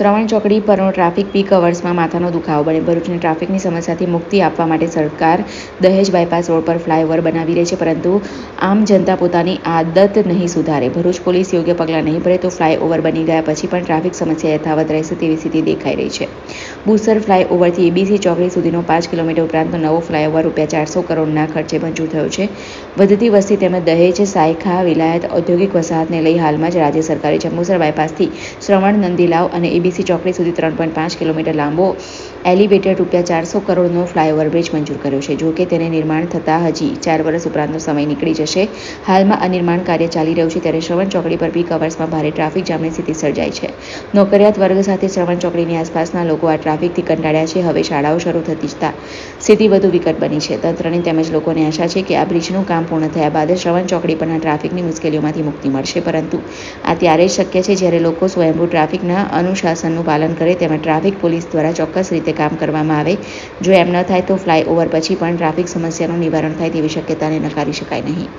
શ્રવણ ચોકડી પરનો traffic peak અવર્સમાં માથાનો દુખાવો બને. ભરૂચને ટ્રાફિકની સમસ્યાથી મુક્તિ આપવા માટે સરકાર દહેજ બાયપાસ રોડ પર ફ્લાયઓવર બનાવી રહી છે, પરંતુ આમ જનતા પોતાની આદત નહીં સુધારે. ભરૂચ પોલીસ યોગ્ય પગલાં નહીં ભરે તો ફ્લાયઓવર બની ગયા પછી પણ ટ્રાફિક સમસ્યા યથાવત રહેશે તેવી સ્થિતિ દેખાઈ રહી છે. બુસર ફ્લાયઓવરથી એબીસી ચોકડી સુધીનો પાંચ કિલોમીટર ઉપરાંતનો નવો ફ્લાયઓવર રૂપિયા ચારસો કરોડના ખર્ચે મંજૂર થયો છે. વધતી વસ્તી તેમજ દહેજ સાયખા વિલાયત ઔદ્યોગિક વસાહતને લઈ હાલમાં જ રાજ્ય સરકારે જંબુસર બાયપાસથી શ્રવણ નંદીલાવ અને એબીસી ચોકડી સુધી ત્રણ પોઈન્ટ પાંચ કિલોમીટર લાંબો એલિવેટેડ રૂપિયા ચારસો કરોડનો ફ્લાયઓવર બ્રિજ મંજૂર કર્યો છે. જો કે તેને નિર્માણ થતાં હજી ચાર વર્ષ ઉપરાંતનો સમય નીકળી જશે. હાલમાં આ નિર્માણ કાર્ય ચાલી રહ્યું છે ત્યારે શ્રવણ ચોકડી પર પીક અવર્સમાં ભારે ટ્રાફિક જામની સ્થિતિ સર્જાઈ છે. નોકરિયાત વર્ગ સાથે શ્રવણ ચોકડીની આસપાસના લોકો આ ટ્રાફિકથી કંટાળ્યા છે. હવે શાળાઓ શરૂ થતી જતાં સ્થિતિ વધુ વિકટ બની છે. તંત્રની તેમજ લોકોને આશા છે કે આ બ્રિજનું કામ પૂર્ણ થયા બાદ શ્રવણ ચોકડી પરના ટ્રાફિકની મુશ્કેલીઓમાંથી મુક્તિ મળશે. પરંતુ આ ત્યારે જ શક્ય છે જ્યારે લોકો સ્વયંભૂ ટ્રાફિકના અનુશાસનનું પાલન કરે તેમાં ટ્રાફિક પોલીસ દ્વારા ચોક્કસ રીતે કામ કરવામાં આવે. જો એમ ન થાય તો ફ્લાયઓવર પછી પણ ટ્રાફિક સમસ્યાનું નિવારણ થાય તેવી શક્યતાને નકારી શકાય નહીં.